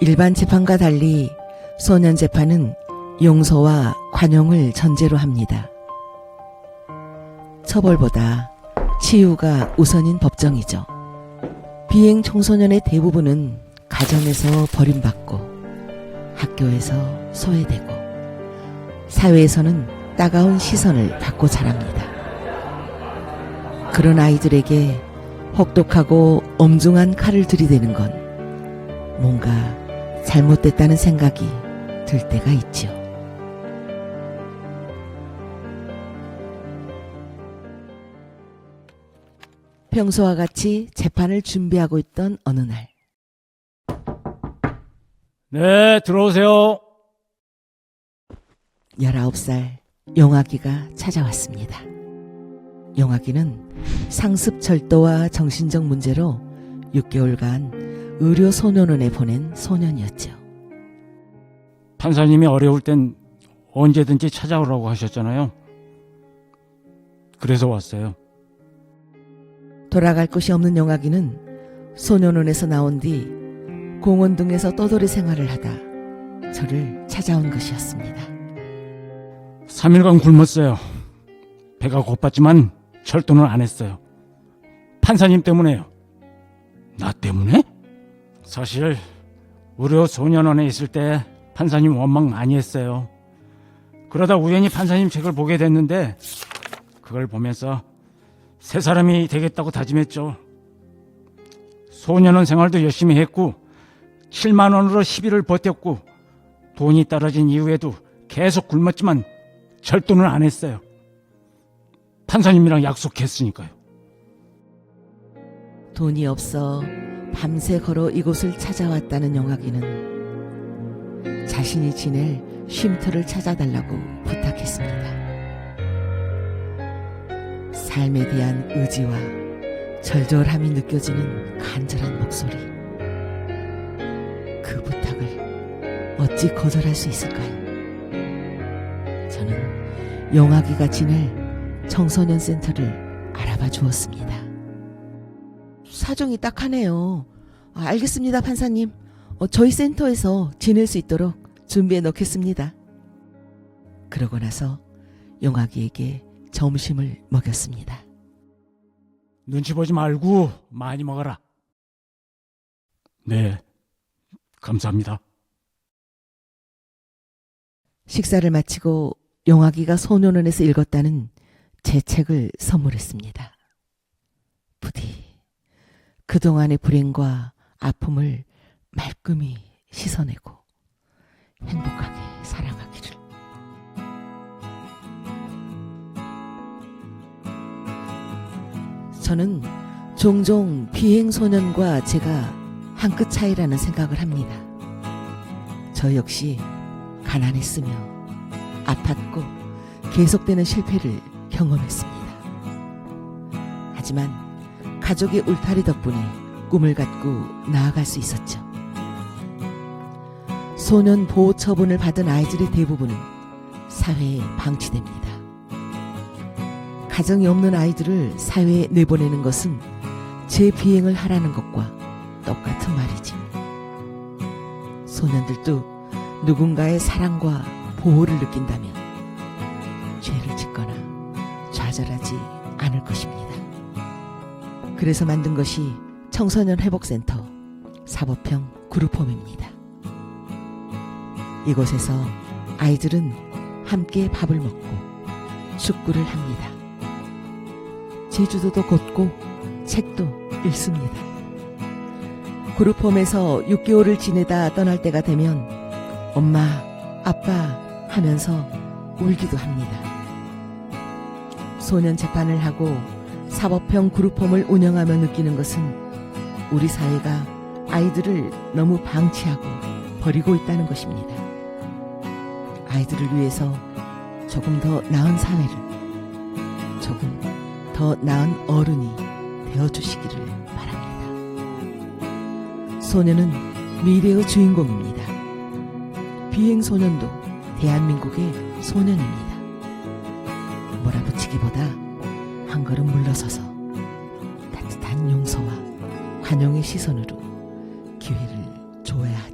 일반 재판과 달리 소년 재판은 용서와 관용을 전제로 합니다. 처벌보다 치유가 우선인 법정이죠. 비행 청소년의 대부분은 가정에서 버림받고 학교에서 소외되고 사회에서는 따가운 시선을 받고 자랍니다. 그런 아이들에게 혹독하고 엄중한 칼을 들이대는 건 뭔가 잘못됐다는 생각이 들 때가 있지요. 평소와 같이 재판을 준비하고 있던 어느 날, 네, 들어오세요. 19살 용아기가 찾아왔습니다. 용아기는 상습 절도와 정신적 문제로 6개월간 의료 소년원에 보낸 소년이었죠. 판사님이 어려울 땐 언제든지 찾아오라고 하셨잖아요. 그래서 왔어요. 돌아갈 곳이 없는 용아기는 소년원에서 나온 뒤 공원 등에서 떠돌이 생활을 하다 저를 찾아온 것이었습니다. 3일간 굶었어요. 배가 고팠지만 절도는 안 했어요. 판사님 때문에요. 나 때문에? 사실 의료 소년원에 있을 때 판사님 원망 많이 했어요. 그러다 우연히 판사님 책을 보게 됐는데 그걸 보면서 새 사람이 되겠다고 다짐했죠. 소년원 생활도 열심히 했고 7만 원으로 10일을 버텼고 돈이 떨어진 이후에도 계속 굶었지만 절도는 안 했어요. 판사님이랑 약속했으니까요. 돈이 없어 밤새 걸어 이곳을 찾아왔다는 영아기는 자신이 지낼 쉼터를 찾아달라고 부탁했습니다. 삶에 대한 의지와 절절함이 느껴지는 간절한 목소리. 그 부탁을 어찌 거절할 수 있을까요? 저는 영아기가 지낼 청소년 센터를 알아봐 주었습니다. 사정이 딱하네요. 아, 알겠습니다, 판사님. 어, 저희 센터에서 지낼 수 있도록 준비해 놓겠습니다. 그러고 나서 용아기에게 점심을 먹였습니다. 눈치 보지 말고 많이 먹어라. 네, 감사합니다. 식사를 마치고 용아기가 소년원에서 읽었다는 제 책을 선물했습니다. 그동안의 불행과 아픔을 말끔히 씻어내고 행복하게 살아가기를. 저는 종종 비행소년과 제가 한 끗 차이라는 생각을 합니다. 저 역시 가난했으며 아팠고 계속되는 실패를 경험했습니다. 하지만 가족의 울타리 덕분에 꿈을 갖고 나아갈 수 있었죠. 소년 보호 처분을 받은 아이들의 대부분은 사회에 방치됩니다. 가정이 없는 아이들을 사회에 내보내는 것은 재비행을 하라는 것과 똑같은 말이지. 소년들도 누군가의 사랑과 보호를 느낀다면 죄를 짓거나 좌절하지 않을 것입니다. 그래서 만든 것이 청소년 회복센터 사법형 그룹홈입니다. 이곳에서 아이들은 함께 밥을 먹고 축구를 합니다. 제주도도 걷고 책도 읽습니다. 그룹홈에서 6개월을 지내다 떠날 때가 되면 엄마, 아빠 하면서 울기도 합니다. 소년 재판을 하고 사법형 그룹홈을 운영하며 느끼는 것은 우리 사회가 아이들을 너무 방치하고 버리고 있다는 것입니다. 아이들을 위해서 조금 더 나은 사회를, 조금 더 나은 어른이 되어 주시기를 바랍니다. 소년은 미래의 주인공입니다. 비행소년도 대한민국의 소년입니다. 몰아붙이기보다 한 걸음 물러서서 따뜻한 용서와 관용의 시선으로 기회를 줘야 하지?